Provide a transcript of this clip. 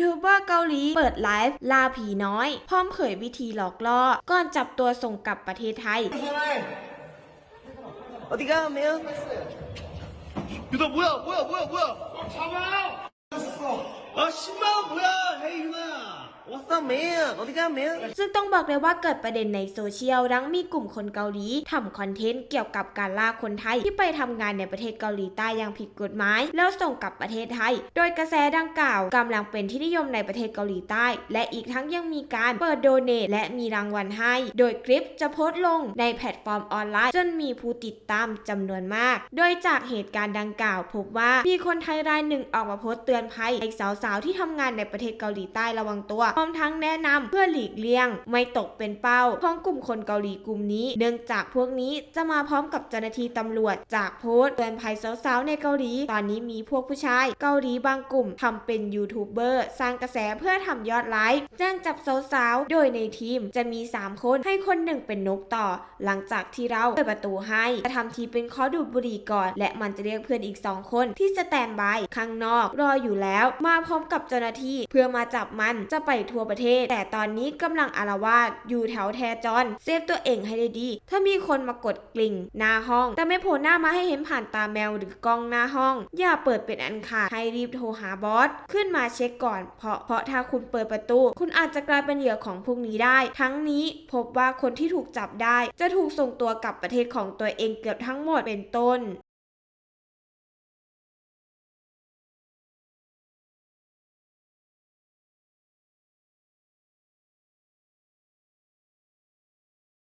ทูบเบอร์เกาหลีเปิดไลฟ์ล่าผีน้อย พร้อมเผยวิธีหลอกล่อ ก่อนจับตัวส่งกลับประเทศไทย 어디 가면? 유다 뭐야 뭐야 뭐야 뭐야 잡아 아 10만원 뭐야 헤이 유나 ซึ่งต้องบอกเลยว่าเกิดประเด็นในโซเชียลดังมีกลุ่มคนเกาหลีทำคอนเทนต์เกี่ยวกับการล่าคนไทยที่ไปทำงานในประเทศเกาหลีใต้อย่างผิดกฎหมาย แล้วส่งกลับประเทศไทย โดยกระแสดังกล่าวกำลังเป็นที่นิยมในประเทศเกาหลีใต้ และอีกทั้งยังมีการเปิดโดเนทและมีรางวัลให้ โดยคลิปจะโพสต์ลงในแพลตฟอร์มออนไลน์จนมีผู้ติดตามจำนวนมาก โดยจากเหตุการณ์ดังกล่าว พบว่ามีคนไทยรายหนึ่งออกมาโพสต์เตือนภัยให้สาวๆที่ทำงานในประเทศเกาหลีใต้ระวังตัวพร้อมทั้งแนะนำเพื่อหลีกเลี่ยง ไม่ตกเป็นเป้าของกลุ่มคนเกาหลีกลุ่มนี้ เนื่องจากพวกนี้จะมาพร้อมกับเจ้าหน้าที่ตำรวจจากโพสต์เตือนภัยสาวๆในเกาหลี ตอนนี้มีพวกผู้ชายเกาหลีบางกลุ่มทำเป็นยูทูบเบอร์สร้างกระแสเพื่อทำยอดไลค์แจ้งจับสาวๆโดยในทีมจะมี 3 คนให้คนหนึ่งเป็นนกต่อ หลังจากที่เราเปิดประตูให้จะทำทีเป็นขอดูดบุหรี่ก่อน และมันจะเรียกเพื่อนอีก 2 คนที่สแตนบายข้างนอกรออยู่แล้ว มาพร้อมกับเจ้าหน้าที่เพื่อมาจับมันจะไปทั่วประเทศ แต่ตอนนี้กำลังอารวาสอยู่แถวแทจอน เซฟตัวเองให้ได้ดี ถ้ามีคนมากดกลิ่งหน้าห้อง แต่ไม่โผล่หน้ามาให้เห็นผ่านตาแมวหรือกล้องหน้าห้อง อย่าเปิดเป็นอันขาดให้รีบโทรหาบอส ขึ้นมาเช็คก่อน เพราะเพราะถ้าคุณเปิดประตู คุณอาจจะกลายเป็นเหยื่อของพวกนี้ได้ ทั้งนี้พบว่าคนที่ถูกจับได้ จะถูกส่งตัวกลับประเทศของตัวเองเกือบทั้งหมดเป็นต้น